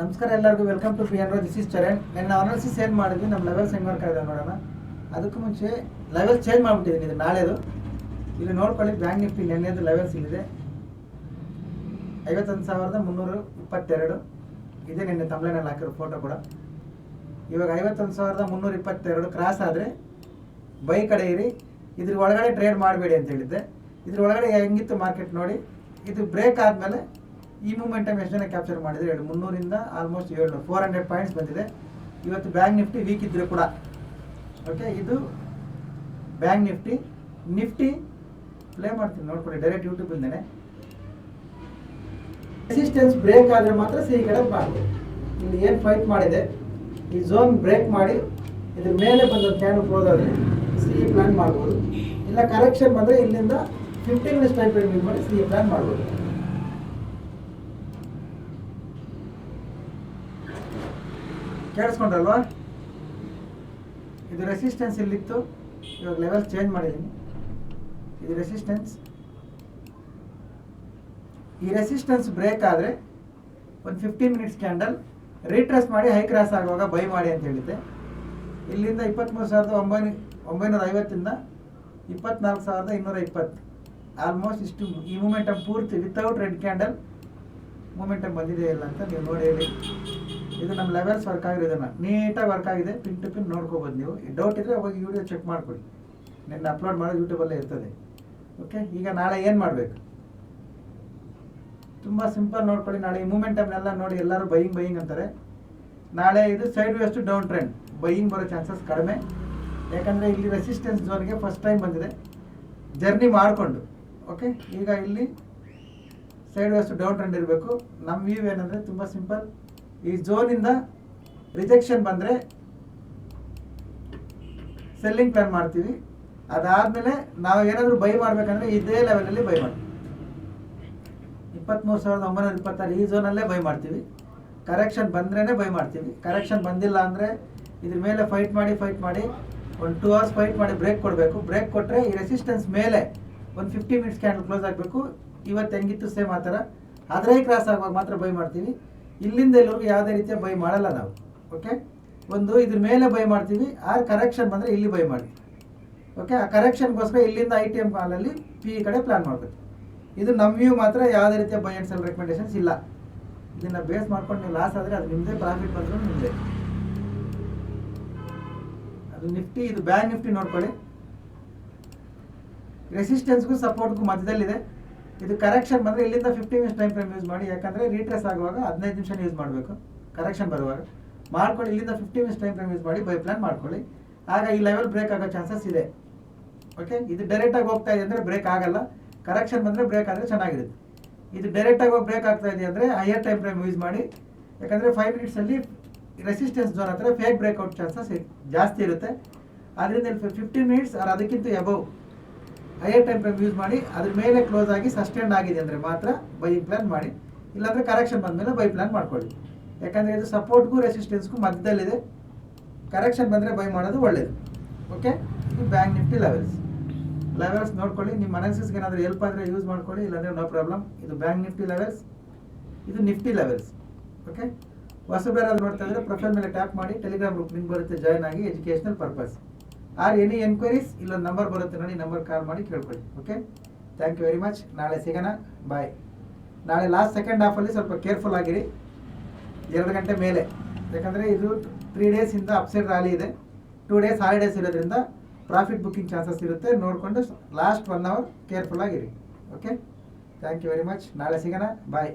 ನಮಸ್ಕಾರ ಎಲ್ಲರಿಗೂ welcome to free N this is Charan ನಾನು ಅನಾಲಿಸಿಸ್ ಏನು ಮಾಡಿದ್ವಿ? ನಮ್ಮ ಲೆವೆಲ್ಸ್ ಹೆಂಗೆ ಮಾಡ್ತಾ ಇದ್ದಾರೆ ನೋಡೋಣ. ಅದಕ್ಕೂ ಮುಂಚೆ ಲೆವೆಲ್ ಚೇಂಜ್ ಮಾಡಿಬಿಟ್ಟಿದ್ದೀನಿ ಇದು ನಾಳೆದು. ಇಲ್ಲಿ ನೋಡ್ಕೊಳ್ಳಿ ಬ್ಯಾಂಕ್ ನಿಫ್ಟಿ ನೆನ್ನೆದು ಲೆವೆಲ್ಸ್ ಇಲ್ಲಿದೆ ಐವತ್ತೊಂದು ಸಾವಿರದ ಮುನ್ನೂರು ಇಪ್ಪತ್ತೆರಡು. ಇದೇ ನಿನ್ನೆ ತಮ್ಲೈನಲ್ಲಿ ಹಾಕಿರೋ ಫೋಟೋ ಕೂಡ. ಇವಾಗ ಐವತ್ತೊಂದು ಸಾವಿರದ ಮುನ್ನೂರ ಇಪ್ಪತ್ತೆರಡು ಕ್ರಾಸ್ ಆದರೆ ಬೈ ಕಡೆ ಇರಿ. ಇದ್ರ ಒಳಗಡೆ ಟ್ರೇಡ್ ಮಾಡಬೇಡಿ ಅಂತ ಹೇಳಿದ್ದೆ. ಇದ್ರ ಒಳಗಡೆ ಹೆಂಗಿತ್ತು ಮಾರ್ಕೆಟ್ ನೋಡಿ. ಇದು ಬ್ರೇಕ್ ಆದಮೇಲೆ ಈ ಮೂಮೆಂಟಮ್ ಎಷ್ಟು ಜನ ಕ್ಯಾಪ್ಚರ್ ಮಾಡಿದ್ರೆ? ಎರಡು, ಮುನ್ನೂರಿಂದ ಆಲ್ಮೋಸ್ಟ್ ಏಳ್ನೂರು ಫೋರ್ ಹಂಡ್ರೆಡ್ ಪಾಯಿಂಟ್ಸ್ ಬಂದಿದೆ. ಇವತ್ತು ಬ್ಯಾಂಕ್ ನಿಫ್ಟಿ ವೀಕ್ ಇದ್ದರೂ ಕೂಡ. ಓಕೆ ಇದು ಬ್ಯಾಂಕ್ ನಿಫ್ಟಿ ನಿಫ್ಟಿ ಪ್ಲೇ ಮಾಡ್ತೀನಿ, ನೋಡ್ಕೊಳ್ಳಿ ಡೈರೆಕ್ಟ್ ಯೂಟ್ಯೂಬಿಂದನೇ ರೆಸಿಸ್ಟೆನ್ಸ್ ಬ್ರೇಕ್ ಆದರೆ ಮಾತ್ರ ಸಿಹಿ ಕಡೆ ಮಾಡಬೇಕು ಇಲ್ಲಿ ಏನು ಫೈಟ್ ಮಾಡಿದೆ? ಈ ಝೋನ್ ಬ್ರೇಕ್ ಮಾಡಿ, ಇದ್ರ ಮೇಲೆ ಬಂದ ಫ್ಯಾನ್ ಕ್ಲೋಸ್ ಆದರೆ ಸಿ ಪ್ಲಾನ್ ಮಾಡ್ಬೋದು. ಇಲ್ಲ ಕರೆಕ್ಷನ್ ಬಂದರೆ ಇಲ್ಲಿಂದ ಫಿಫ್ಟೀನ್ ಮಿನಿಟ್ಸ್ ಟೈಮ್ ಮಾಡಿ ಸಿಹಿ ಪ್ಲ್ಯಾನ್ ಮಾಡ್ಬೋದು. ಕೇಳಿಸ್ಕೊಂಡ್ರಲ್ವಾ? ಇದು ರೆಸಿಸ್ಟೆನ್ಸ್ ಇಲ್ಲಿತ್ತು. ಇವಾಗ ಲೆವೆಲ್ ಚೇಂಜ್ ಮಾಡಿದ್ದೀನಿ. ಇದು ರೆಸಿಸ್ಟೆನ್ಸ್ ಈ ರೆಸಿಸ್ಟೆನ್ಸ್ ಬ್ರೇಕ್ ಆದರೆ ಒಂದು ಫಿಫ್ಟೀನ್ ಮಿನಿಟ್ಸ್ ಕ್ಯಾಂಡಲ್ ರೀಟ್ರೆಸ್ ಮಾಡಿ ಹೈ ಕ್ರಾಸ್ ಆಗುವಾಗ ಬೈ ಮಾಡಿ ಅಂತ ಹೇಳಿದ್ದೆ. ಇಲ್ಲಿಂದ ಇಪ್ಪತ್ತ್ಮೂರು ಸಾವಿರದ ಒಂಬೈನೂ, ಒಂಬೈನೂರ ಐವತ್ತಿಂದ ಇಪ್ಪತ್ನಾಲ್ಕು ಸಾವಿರದ ಇನ್ನೂರ ಇಪ್ಪತ್ತು. ಆಲ್ಮೋಸ್ಟ್ ಇಷ್ಟು ಈ ಮೂಮೆಂಟಮ್ ಪೂರ್ತಿ ವಿತೌಟ್ ರೆಡ್ ಕ್ಯಾಂಡಲ್ ಮೂಮೆಂಟಮ್ ಬಂದಿದೆ ಇಲ್ಲ ಅಂತ ನೀವು ನೋಡಿ ಹೇಳಿ. ಇದು ನಮ್ಮ ಲೆವೆಲ್ಸ್ ವರ್ಕ್ ಆಗಿರೋದನ್ನ ನೀಟಾಗಿ ವರ್ಕ್ ಆಗಿದೆ. ಪಿನ್ ಟು ಪಿನ್ ನೋಡ್ಕೋಬೋದು ನೀವು. ಡೌಟ್ ಇದ್ದರೆ ಅವಾಗ ವಿಡಿಯೋ ಚೆಕ್ ಮಾಡ್ಕೊಳ್ಳಿ. ನಿನ್ನೆ ಅಪ್ಲೋಡ್ ಮಾಡೋದು ಯೂಟ್ಯೂಬಲ್ಲೇ ಇರ್ತದೆ. ಓಕೆ ಈಗ ನಾಳೆ ಏನು ಮಾಡಬೇಕು? ತುಂಬ ಸಿಂಪಲ್ ನೋಡ್ಕೊಳ್ಳಿ. ನಾಳೆ ಈ ಮೂಮೆಂಟಮ್ನೆಲ್ಲ ನೋಡಿ ಎಲ್ಲರೂ ಬೈಯಿಂಗ್ ಬೈಯಿಂಗ್ ಅಂತಾರೆ. ನಾಳೆ ಇದು side waste down trend buying ಬರೋ ಚಾನ್ಸಸ್ ಕಡಿಮೆ. ಯಾಕಂದರೆ ಇಲ್ಲಿ ರೆಸಿಸ್ಟೆನ್ಸ್ ಝೋನ್ಗೆ ಫಸ್ಟ್ ಟೈಮ್ ಬಂದಿದೆ. ಜರ್ನಿ ಮಾಡಿಕೊಂಡು. ಓಕೆ ಈಗ ಇಲ್ಲಿ ಸೈಡ್ ವೇಸ್ಟು ಡೌನ್ ಟ್ರೆಂಡ್ ಇರಬೇಕು. ನಮ್ಮ ವ್ಯೂ ಏನಂದರೆ ತುಂಬ ಸಿಂಪಲ್ ಈ ಝೋನಿಂದ ರಿಜೆಕ್ಷನ್ ಬಂದರೆ ಸೆಲ್ಲಿಂಗ್ ಪ್ಲಾನ್ ಮಾಡ್ತೀವಿ. ಅದಾದಮೇಲೆ ನಾವು ಏನಾದರೂ ಬೈ ಮಾಡಬೇಕಂದ್ರೆ ಇದೇ ಲೆವೆಲಲ್ಲಿ ಬೈ ಮಾಡ್ತೀವಿ. ಇಪ್ಪತ್ತ್ಮೂರು ಸಾವಿರದ ಒಂಬೈನೂರ ಇಪ್ಪತ್ತಾರು ಈ ಝೋನಲ್ಲೇ ಬೈ ಮಾಡ್ತೀವಿ. ಕರೆಕ್ಷನ್ ಬಂದ್ರೇ ಬೈ ಮಾಡ್ತೀವಿ. ಕರೆಕ್ಷನ್ ಬಂದಿಲ್ಲ ಅಂದರೆ ಇದ್ರ ಮೇಲೆ ಫೈಟ್ ಮಾಡಿ ಫೈಟ್ ಮಾಡಿ, ಒಂದು ಟೂ ಅವರ್ಸ್ ಫೈಟ್ ಮಾಡಿ ಬ್ರೇಕ್ ಕೊಡಬೇಕು. ಬ್ರೇಕ್ ಕೊಟ್ಟರೆ ಈ ರೆಸಿಸ್ಟೆನ್ಸ್ ಮೇಲೆ ಒಂದು ಫಿಫ್ಟಿ ಮಿನಿಟ್ಸ್ ಕ್ಯಾಂಡಲ್ ಕ್ಲೋಸ್ ಆಗಬೇಕು. ಇವತ್ತು ಹೆಂಗಿತ್ತು ಸೇಮ್ ಆ ಥರ. ಅದರೇ ಕ್ರಾಸ್ ಆಗುವಾಗ ಮಾತ್ರ ಬೈ ಮಾಡ್ತೀವಿ. ಇಲ್ಲಿಂದ ಎಲ್ಲರಿಗೂ ಯಾವುದೇ ರೀತಿಯ ಬೈ ಮಾಡಲ್ಲ ನಾವು ಓಕೆ ಒಂದು ಇದ್ರ ಮೇಲೆ ಬೈ ಮಾಡ್ತೀವಿ ಆ ಕರೆಕ್ಷನ್ ಬಂದರೆ ಇಲ್ಲಿ ಬೈ ಮಾಡ್ತೀವಿ ಓಕೆ ಆ ಕರೆಕ್ಷನ್ಗೋಸ್ಕರ ಇಲ್ಲಿಂದ ಐ ಟಿ ಎಂ ಕಾಲಲ್ಲಿ ಪಿ ಕಡೆ ಪ್ಲಾನ್ ಮಾಡಬೇಕು. ಇದು ನಮ್ಮ ವ್ಯೂ ಮಾತ್ರ ಯಾವುದೇ ರೀತಿಯ ಬೈ ಆ್ಯಂಡ್ ಸೆಲ್ ರೆಕಮೆಂಡೇಶನ್ಸ್ ಇಲ್ಲ. ಇದನ್ನು ಬೇಸ್ ಮಾಡ್ಕೊಂಡು ನೀವು ಲಾಸ್ ಆದರೆ ಅದು ನಿಮ್ಮದೇ ಪ್ರಾಫಿಟ್ ಬಂದರೂ ನಿಮ್ಮದೇ ಅದು ನಿಫ್ಟಿ ಇದು ಬ್ಯಾಂಕ್ ನಿಫ್ಟಿ ನೋಡ್ಕೊಳ್ಳಿ. ರೆಸಿಸ್ಟೆನ್ಸ್ಗೂ ಸಪೋರ್ಟ್ಗೂ ಮಧ್ಯದಲ್ಲಿದೆ. ಇದು ಕರೆಕ್ಷನ್ ಬಂದರೆ ಇಲ್ಲಿಂದ fifty minutes time frame use ಮಾಡಿ, ಯಾಕಂದರೆ ರೀಟ್ರೆಸ್ ಆಗುವಾಗ ಹದಿನೈದು ನಿಮಿಷ ಯೂಸ್ ಮಾಡಬೇಕು. ಕರೆಕ್ಷನ್ ಬರುವಾಗ. ಮಾಡ್ಕೊಳ್ಳಿ ಇಲ್ಲಿಂದ fifty minutes time frame use ಮಾಡಿ, ಬೈ ಪ್ಲಾನ್ ಮಾಡ್ಕೊಳ್ಳಿ. ಆಗ ಈ ಲೆವೆಲ್ ಬ್ರೇಕ್ ಆಗೋ ಚಾನ್ಸಸ್ ಇದೆ. ಓಕೆ ಇದು ಡೈರೆಕ್ಟಾಗಿ ಹೋಗ್ತಾ ಇದೆ ಅಂದರೆ ಬ್ರೇಕ್ ಆಗಲ್ಲ. ಕರೆಕ್ಷನ್ ಬಂದರೆ ಬ್ರೇಕ್ ಆದರೆ ಚೆನ್ನಾಗಿರುತ್ತೆ. ಇದು ಡೈರೆಕ್ಟಾಗಿ ಹೋಗಿ ಬ್ರೇಕ್ ಆಗ್ತಾ ಇದೆ ಅಂದರೆ ಹೈಯರ್ ಟೈಮ್ ಫ್ರೇಮ್ ಯೂಸ್ ಮಾಡಿ. ಯಾಕಂದರೆ ಫೈವ್ ಮಿನಿಟ್ಸಲ್ಲಿ ರೆಸಿಸ್ಟೆನ್ಸ್ ಜೋನ್ ಹತ್ರ ಫೇಕ್ ಬ್ರೇಕ್ಔಟ್ ಚಾನ್ಸಸ್ ಜಾಸ್ತಿ ಇರುತ್ತೆ. ಇಲ್ಲಿ ಫಿಫ್ಟೀನ್ ಮಿನಿಟ್ಸ್ ಅದಕ್ಕಿಂತ above higher time frame use ಮಾಡಿ, ಅದ್ರ ಮೇಲೆ ಕ್ಲೋಸ್ ಆಗಿ ಸಸ್ಟೈನ್ ಆಗಿದೆ ಅಂದರೆ ಮಾತ್ರ ಬೈಯಿಂಗ್ ಪ್ಲಾನ್ ಮಾಡಿ. ಇಲ್ಲಾಂದರೆ ಕರೆಕ್ಷನ್ ಬಂದಮೇಲೆ ಬೈ ಪ್ಲಾನ್ ಮಾಡ್ಕೊಳ್ಳಿ. ಯಾಕಂದರೆ ಇದು ಸಪೋರ್ಟ್ಗೂ ರೆಸಿಸ್ಟೆನ್ಸ್ಗೂ ಮಧ್ಯದಲ್ಲಿದೆ. ಕರೆಕ್ಷನ್ ಬಂದರೆ ಬೈ ಮಾಡೋದು ಒಳ್ಳೆಯದು ಓಕೆ ಇದು ಬ್ಯಾಂಕ್ ನಿಫ್ಟಿ ಲೆವೆಲ್ಸ್ ಲೆವೆಲ್ಸ್ ನೋಡ್ಕೊಳ್ಳಿ. ನಿಮ್ಮ ಅನಾಲಿಸಿಸ್ಗೆ ಏನಾದರೂ ಹೆಲ್ಪ್ ಆದರೆ ಯೂಸ್ ಮಾಡ್ಕೊಳ್ಳಿ. ಇಲ್ಲಾಂದರೆ ನೋ ಪ್ರಾಬ್ಲಮ್ ಇದು ಬ್ಯಾಂಕ್ ನಿಫ್ಟಿ ಲೆವೆಲ್ಸ್ ಇದು ನಿಫ್ಟಿ ಲೆವೆಲ್ಸ್ ಓಕೆ ಹೊಸಬೇರಾದ್ರು ನೋಡ್ತಾ ಇದ್ರೆ ಪ್ರೊಫೈಲ್ ಮೇಲೆ ಟ್ಯಾಪ್ ಮಾಡಿ ಟೆಲಿಗ್ರಾಮ್ ಗ್ರೂಪ್ ಲಿಂಕ್ ಬರುತ್ತೆ ಜಾಯ್ನ್ ಆಗಿ educational purpose or any enquiries ಇಲ್ಲೊಂದು ನಂಬರ್ ಬರುತ್ತೆ ನೋಡಿ ನಂಬರ್ ಕಾಲ್ ಮಾಡಿ ಕೇಳ್ಕೊಳ್ಳಿ okay thank you very much ನಾಳೆ ಸಿಗೋಣ ಬಾಯ್ ನಾಳೆ ಲಾಸ್ಟ್ ಸೆಕೆಂಡ್ ಹಾಫಲ್ಲಿ ಸ್ವಲ್ಪ ಕೇರ್ಫುಲ್ ಆಗಿರಿ. ಎರಡು ಗಂಟೆ ಮೇಲೆ. ಯಾಕಂದರೆ ಇದು ತ್ರೀ ಡೇಸಿಂದ ಅಪ್ಸೈಡ್ ರ್ಯಾಲಿ ಇದೆ. ಟೂ ಡೇಸ್ ಹಾಲಿಡೇಸ್ ಇರೋದ್ರಿಂದ ಪ್ರಾಫಿಟ್ ಬುಕ್ಕಿಂಗ್ ಚಾನ್ಸಸ್ ಇರುತ್ತೆ. ನೋಡಿಕೊಂಡು ಲಾಸ್ಟ್ ಒನ್ ಅವರ್ ಕೇರ್ಫುಲ್ ಆಗಿರಿ okay thank you very much ನಾಳೆ ಸಿಗೋಣ ಬಾಯ್